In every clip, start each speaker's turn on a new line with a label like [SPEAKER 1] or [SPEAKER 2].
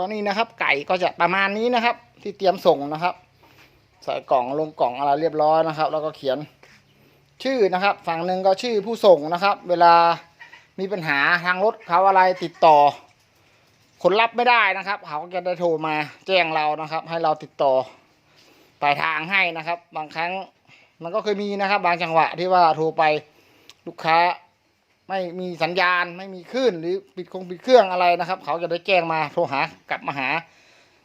[SPEAKER 1] ก็นี่นะครับ ไก่ก็จะประมาณนี้นะครับ ที่เตรียมส่งนะครับ ใส่กล่องลงกล่องอะไรเรียบร้อยนะครับ แล้วก็เขียนชื่อนะครับ ฝั่งหนึ่งก็ชื่อผู้ส่งนะครับ เวลามีปัญหาทางรถเขาอะไรติดต่อ คนรับไม่ได้นะครับเขาก็จะได้โทรมาแจ้งเรานะครับ ให้เราติดต่อปลายทางให้นะครับ บางครั้งมันก็เคยมีนะครับ บางจังหวะที่ว่าโทรไปลูกค้า ไม่มีสัญญาณไม่มีคลื่นหรือปิดคงปิดเครื่องอะไรนะครับ เขาจะได้แจ้งมาโทรหากลับมาหา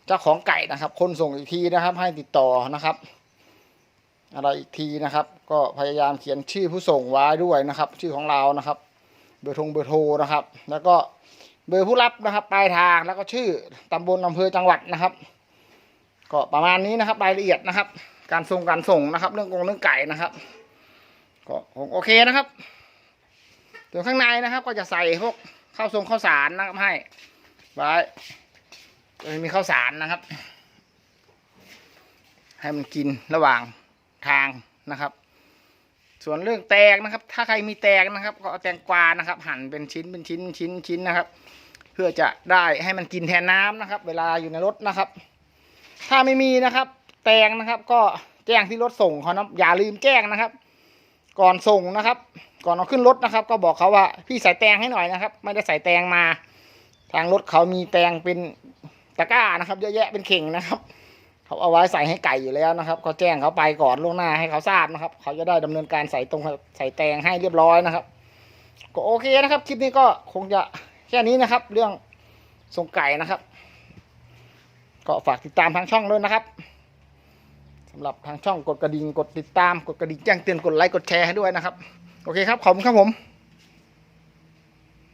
[SPEAKER 1] เจ้าของไก่นะครับ คนส่งอีกทีนะครับ ให้ติดต่อนะครับ อะไรอีกทีนะครับ ก็พยายามเขียนชื่อผู้ส่งไว้ด้วยนะครับ ชื่อของเรานะครับ เบอร์ทงเบอร์โทรนะครับ แล้วก็เบอร์ผู้รับนะครับปลายทางแล้วก็ชื่อตำบลอำเภอจังหวัดนะครับ ก็ประมาณนี้นะครับรายละเอียดนะครับ การส่งการส่งนะครับ เรื่องกงเรื่องไก่นะครับ ก็คงโอเคนะครับ ส่วนข้างในนะครับ ก็จะใส่พวกข้าวทรงข้าวสารนะครับให้ไว้มีข้าวสารนะครับ ให้มันกินระหว่างทางนะครับ ส่วนเรื่องแตงนะครับ ถ้าใครมีแตงนะครับ ก็เอาแตงกวานะครับ หั่นเป็นชิ้นเป็นชิ้นชิ้นชิ้นนะครับ เพื่อจะได้ให้มันกินแทนน้ำนะครับ เวลาอยู่ในรถนะครับ ถ้าไม่มีนะครับ แตงนะครับ ก็แจ้งที่รถส่งเขานะอย่าลืมแจ้งนะครับ ก่อนส่งนะครับ ก่อนเอาขึ้นรถนะครับ ก็บอกเขาว่าพี่ใส่แตงให้หน่อยนะครับ ไม่ได้ใส่แตงมา ทางรถเขามีแตงเป็นตะกร้านะครับ เยอะแยะเป็นเข่งนะครับเขาเอาไว้ใส่ให้ไก่อยู่แล้วนะครับก็แจ้งเขาไปก่อนล่วงหน้าให้เขาทราบนะครับ เขาจะได้ดำเนินการใส่ตรงใส่แตงให้เรียบร้อยนะครับก็โอเคนะครับ คลิปนี้ก็คงจะแค่นี้นะครับ เรื่องส่งไก่นะครับ ก็ฝากติดตามทางช่องด้วยนะครับ สำหรับทางช่องกดกระดิ่งกดติดตามกดกระดิ่งแจ้งเตือนกดไลค์กดแชร์ให้ด้วยนะครับ โอเคครับ ขอบคุณครับผม